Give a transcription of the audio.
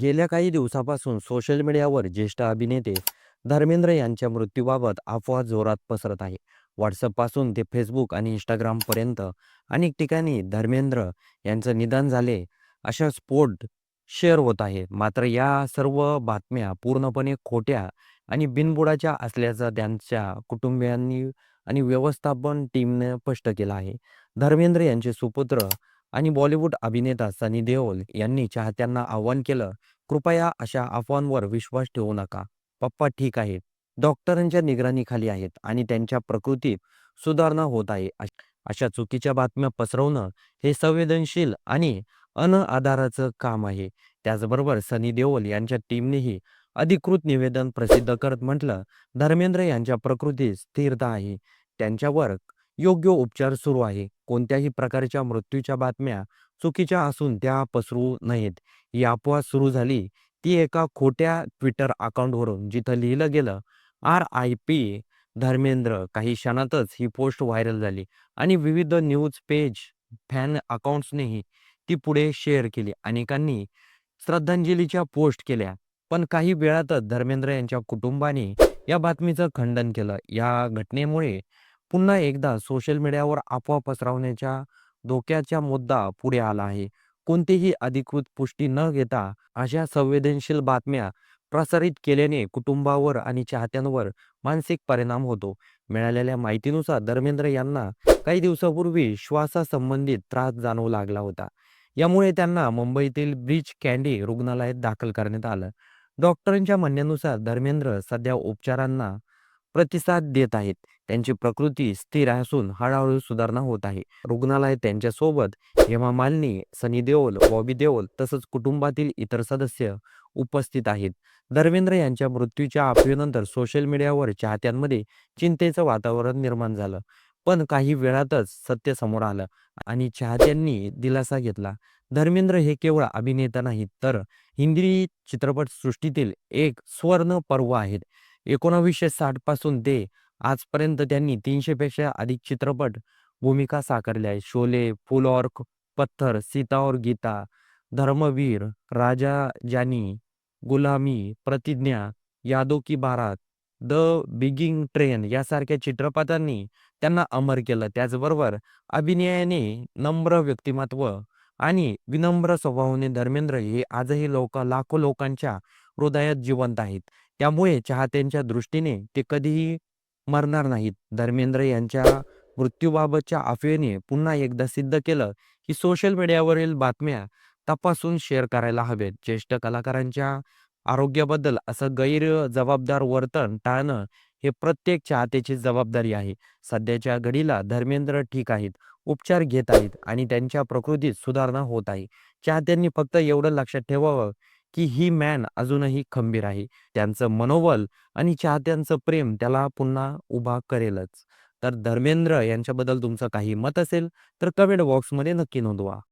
गेल्या काही दिवसापासून सोशल मीडियावर ज्येष्ठ अभिनेते धर्मेंद्र यांच्या मृत्यूबाबत अफवा जोरात पसरत आहे. व्हॉट्सअपपासून ते फेसबुक आणि इंस्टाग्रामपर्यंत अनेक ठिकाणी धर्मेंद्र यांचं निधन झाले अशा स्फोट शेअर होत आहे. मात्र या सर्व बातम्या पूर्णपणे खोट्या आणि बिनबुडाच्या असल्याचं त्यांच्या कुटुंबियांनी आणि व्यवस्थापन टीमने स्पष्ट केलं आहे. धर्मेंद्र यांचे सुपुत्र आणि बॉलिवूड अभिनेता सनी देओल यांनी चाहत्यांना आवाहन केलं, कृपया अशा अफवांवर विश्वास ठेवू नका. पप्पा ठीक आहेत, डॉक्टरांच्या निगराणीखाली आहेत आणि त्यांच्या प्रकृतीत सुधारणा होत आहे. अशा चुकीच्या बातम्या पसरवणं हे संवेदनशील आणि अनआधाराचं काम आहे. त्याचबरोबर सनी देओल यांच्या टीमनेही अधिकृत निवेदन प्रसिद्ध करत म्हटलं, धर्मेंद्र यांच्या प्रकृतीत स्थिरता आहे. त्यांच्यावर योग्य उपचार सुरू आहे. कोणत्याही प्रकारच्या मृत्यूच्या बातम्या चुकीच्या असून त्या पसरू नयेत. ही अफवा सुरू झाली ती एका खोट्या ट्विटर अकाउंटवरून जिथं लिहिलं गेलं आर आयपी धर्मेंद्र. काही क्षणातच ही पोस्ट व्हायरल झाली आणि विविध न्यूज पेज, फॅन अकाउंट्सनेही ती पुढे शेअर केली. अनेकांनी श्रद्धांजलीच्या पोस्ट केल्या. पण काही वेळातच धर्मेंद्र यांच्या कुटुंबाने या बातमीचं खंडन केलं. या घटनेमुळे पुन्हा एकदा सोशल मीडियावर अफवा पसरवण्याच्या धोक्याचा मुद्दा पुढे आला आहे. कोणतीही अधिकृत पुष्टी न घेता अशा संवेदनशील बातम्या प्रसारित केल्याने कुटुंबावर आणि चाहत्यांवर मानसिक परिणाम होतो. मिळालेल्या माहितीनुसार धर्मेंद्र यांना काही दिवसापूर्वी श्वासासंबंधित त्रास जाणवू लागला होता. यामुळे त्यांना मुंबईतील ब्रिज कँडी रुग्णालयात दाखल करण्यात आलं. डॉक्टरांच्या म्हणण्यानुसार धर्मेंद्र सध्या उपचारांना प्रतिसाद देत आहेत. त्यांची प्रकृती स्थिर असून हळूहळू सुधारणा होत आहे. रुग्णालयात त्यांच्यासोबत हेमा मालिनी, सनी देओल, बॉबी देओल तसंच कुटुंबातील इतर सदस्य उपस्थित आहेत. धर्मेंद्र यांच्या मृत्यूच्या अफवेनंतर सोशल मीडियावर चाहत्यांमध्ये चिंतेचं वातावरण निर्माण झालं. पण काही वेळातच सत्य समोर आलं आणि चाहत्यांनी दिलासा घेतला. धर्मेंद्र हे केवळ अभिनेता नाहीत, तर हिंदी चित्रपटसृष्टीतील एक स्वर्ण पर्व आहेत. एकोणावीसशे साठपासून ते आजपर्यंत त्यांनी तीनशे पेक्षा अधिक चित्रपट भूमिका साकारल्या आहेत. शोले, फुल और पत्थर, सीता और गीता, धर्मवीर, राजा जानी, गुलामी, प्रतिज्ञा, यादो की बारात, द बिगिंग ट्रेन यासारख्या चित्रपटांनी त्यांना अमर केलं. त्याचबरोबर अभिनयाने नम्र व्यक्तिमत्व आणि विनम्र स्वभावाने धर्मेंद्र हे आजही लोक लाखो लोकांच्या हृदयात जिवंत आहेत. त्यामुळे चाहत्यांच्या दृष्टीने ते कधीही मरणार नाहीत. धर्मेंद्र यांच्या मृत्यूबाबतच्या अफवेने पुन्हा एकदा सिद्ध केलं की सोशल मीडियावरील बातम्या तपासून शेअर करायला हवेत. ज्येष्ठ कलाकारांच्या आरोग्याबद्दल असं गैरजबाबदार वर्तन टाळणं हे प्रत्येक चाहत्याची जबाबदारी आहे. सध्याच्या घडीला धर्मेंद्र ठीक आहेत, उपचार घेत आहेत आणि त्यांच्या प्रकृतीत सुधारणा होत आहे. चाहत्यांनी फक्त एवढं लक्षात ठेवावं की ही मॅन अजूनही खंबीर आहे. त्यांचं मनोबल आणि चाहत्यांचं प्रेम त्याला पुन्हा उभा करेलच. तर धर्मेंद्र यांच्याबद्दल तुमचं काही मत असेल तर कमेंट बॉक्समध्ये नक्की नोंदवा.